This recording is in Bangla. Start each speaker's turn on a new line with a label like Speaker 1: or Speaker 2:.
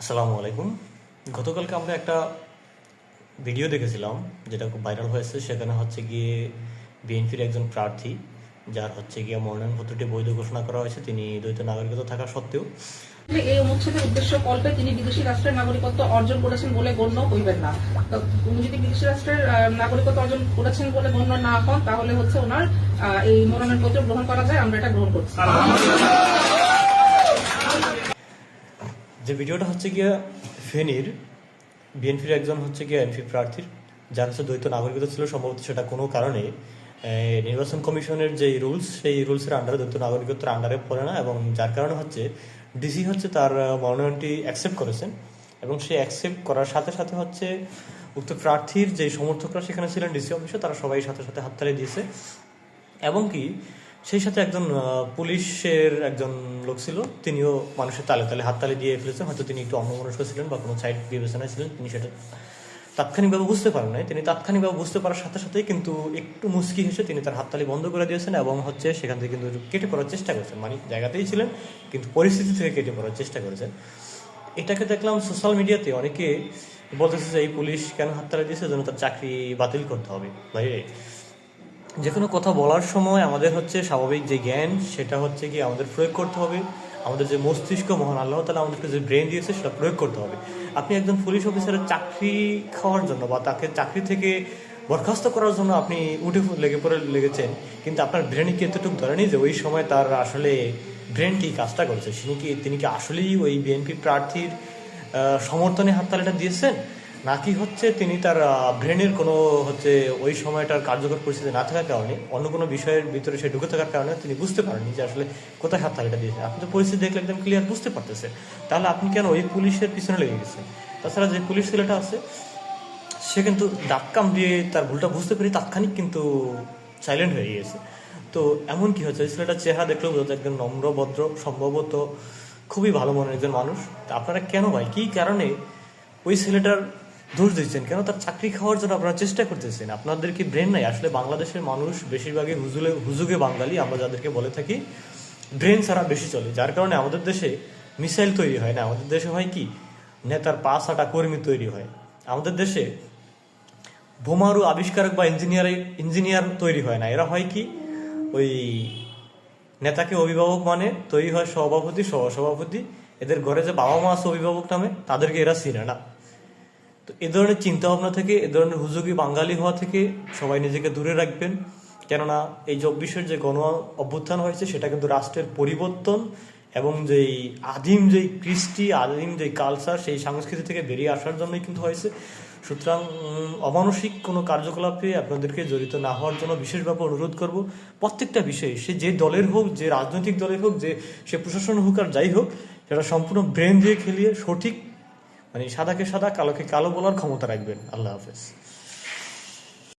Speaker 1: আসসালামু আলাইকুম। গতকালকে আমরা একটা ভিডিও দেখেছিলাম যেটা খুব ভাইরাল হয়েছে। সেখানে হচ্ছে গিয়ে বিএনপির একজন প্রার্থী যার হচ্ছে গিয়ে মনোনয়নপত্রটি বৈধ ঘোষণা করা হয়েছে। তিনি দ্বৈত নাগরিকতা থাকা সত্ত্বেও
Speaker 2: এই অনুচ্ছেদের উদ্দেশ্য কল্পে তিনি বিদেশি রাষ্ট্রের নাগরিকত্ব অর্জন করেছেন বলে গণ্য হইবেন না। তো উনি যদি বিদেশি রাষ্ট্রের নাগরিকত্ব অর্জন করেছেন বলে গণ্য না হন তাহলে হচ্ছে ওনার আহ, এই মনোনয়নপত্র গ্রহণ করা যায়। আমরা এটা গ্রহণ করছি।
Speaker 1: যে ভিডিওটা হচ্ছে গিয়ে ফেনীর, বিএনপির একজন হচ্ছে গিয়ে এমপি প্রার্থীর, যার হচ্ছে দ্বৈত নাগরিকতা ছিল, সম্ভবত সেটা কোনো কারণে নির্বাচন কমিশনের যে রুলস, সেই রুলসের আন্ডারে দ্বৈত নাগরিকত্বের আন্ডারে পড়ে না এবং যার কারণে হচ্ছে ডিসি হচ্ছে তার মনোনয়নটি অ্যাকসেপ্ট করেছেন এবং সে অ্যাকসেপ্ট করার সাথে সাথে হচ্ছে উক্ত প্রার্থীর যে সমর্থকরা সেখানে ছিলেন ডিসি অফিসে, তারা সবাই সাথে সাথে হাততালি দিয়েছে। এবং কি সেই সাথে একজন পুলিশের একজন লোক ছিল, তিনিও মানুষের তালে তালে হাততালি দিয়ে ফেলেছেন। হয়তো তিনি একটু অন্যমনস্ক ছিলেন বা কোনো সাইড বিবেচনায় ছিলেন, তিনি সেটা তাৎক্ষণিকভাবে বুঝতে পারেন নাই। তিনি তাৎক্ষণিকভাবে বুঝতে পারার সাথে সাথেই কিন্তু একটু মুস্কি হেসে তিনি তার হাততালি বন্ধ করে দিয়েছেন এবং হচ্ছে সেখান থেকে কিন্তু কেটে পড়ার চেষ্টা করেছেন। মানে জায়গাতেই ছিলেন, কিন্তু পরিস্থিতি থেকে কেটে পড়ার চেষ্টা করেছেন। এটাকে দেখলাম সোশ্যাল মিডিয়াতে অনেকে বলতেছে যে, এই পুলিশ কেন হাততালি দিয়েছে? যেন তার চাকরি বাতিল করতে হবে। ভাই যে কোনো কথা বলার সময় আমাদের হচ্ছে স্বাভাবিক যে জ্ঞান, সেটা হচ্ছে কি আমাদের প্রয়োগ করতে হবে। আমাদের যে মস্তিষ্ক মহান আল্লাহ তালা আমাদেরকে যে ব্রেন দিয়েছে, সেটা প্রয়োগ করতে হবে। আপনি একজন পুলিশ অফিসারের চাকরি খাওয়ার জন্য বা তাকে চাকরি থেকে বরখাস্ত করার জন্য আপনি উঠে লেগে পড়ে লেগেছেন, কিন্তু আপনার ব্রেনে কি এতটুকু ধরেনি যে ওই সময় তার আসলে ব্রেন কি কাজটা করেছে? তিনি কি তিনি কি আসলেই ওই বিএনপি প্রার্থীর সমর্থনে হাততালিটা দিয়েছেন? নাকি হচ্ছে তিনি তার ব্রেনের কোনো হচ্ছে ওই সময়টার কার্যকর পরিস্থিতি না থাকার কারণে, অন্য কোনো বিষয়ের ভিতরে সে ঢুকে থাকার কারণে তিনি বুঝতে পারেননি যে আসলে কোথায় হাত হাততালিটা দিয়েছে। আপনি তো পরিস্থিতি দেখলে একদম ক্লিয়ার বুঝতে পারতেছে। তাহলে আপনি কেন ওই পুলিশের পিছনে লেগে গেছেন? তাছাড়া যে পুলিশ ছেলেটা আছে, সে কিন্তু দাঁত দিয়ে তার ভুলটা বুঝতে পেরে তাৎক্ষণিক কিন্তু সাইলেন্ট হয়ে গিয়েছে। তো এমন কি হচ্ছে? ছেলেটার চেহারা দেখলেও বোঝা একজন নম্র, ভদ্র, সম্ভবত খুবই ভালো মনের একজন মানুষ। তা আপনারা কেন ভাই? কি কারণে ওই ছেলেটার দোষ দিচ্ছেন। কেন? তার চাকরি খাওয়ার জন্য আপনারা চেষ্টা করতেছেন। আপনাদের কি ব্রেন নাই? আসলে বাংলাদেশের মানুষ বেশিরভাগই হুজুলে হুজুগে বাঙালি। আমরা যাদেরকে বলে থাকি ব্রেন ছাড়া বেশি চলে। যার কারণে আমাদের দেশে মিসাইল তৈরি হয় না। আমাদের দেশে হয় কি? নেতার পাঁচ আটা কর্মী তৈরি হয়। আমাদের দেশে বোমারু আবিষ্কারক বা ইঞ্জিনিয়ার ইঞ্জিনিয়ার তৈরি হয় না। এরা হয় কি? ওই নেতাকে অভিভাবক মানে তৈরি হয় সভাপতি, সহসভাপতি। এদের ঘরে যে বাবা মা আছে, অভিভাবক নামে, তাদেরকে এরা চিনে না। তো এ ধরনের চিন্তা ভাবনা থেকে, এ ধরনের হুজুগি বাঙালি হওয়া থেকে সবাই নিজেকে দূরে রাখবেন। কেননা এই চব্বিশের যে গণ অভ্যুত্থান হয়েছে, সেটা কিন্তু রাষ্ট্রের পরিবর্তন এবং যেই আদিম যেই কৃষ্টি, আদিম যেই কালচার সেই সংস্কৃতি থেকে বেরিয়ে আসার জন্যই কিন্তু হয়েছে। সুতরাং অমানসিক কোনো কার্যকলাপে আপনাদেরকে জড়িত না হওয়ার জন্য বিশেষভাবে অনুরোধ করব। প্রত্যেকটা বিষয়ে, সে যে দলের হোক, যে রাজনৈতিক দলের হোক, যে সে প্রশাসন হোক আর যাই হোক, সেটা সম্পূর্ণ ব্রেন দিয়ে খেলিয়ে সঠিক মানে সাদাকে সাদা কালোকে কালো বলার ক্ষমতা রাখবেন। আল্লাহ হাফেজ।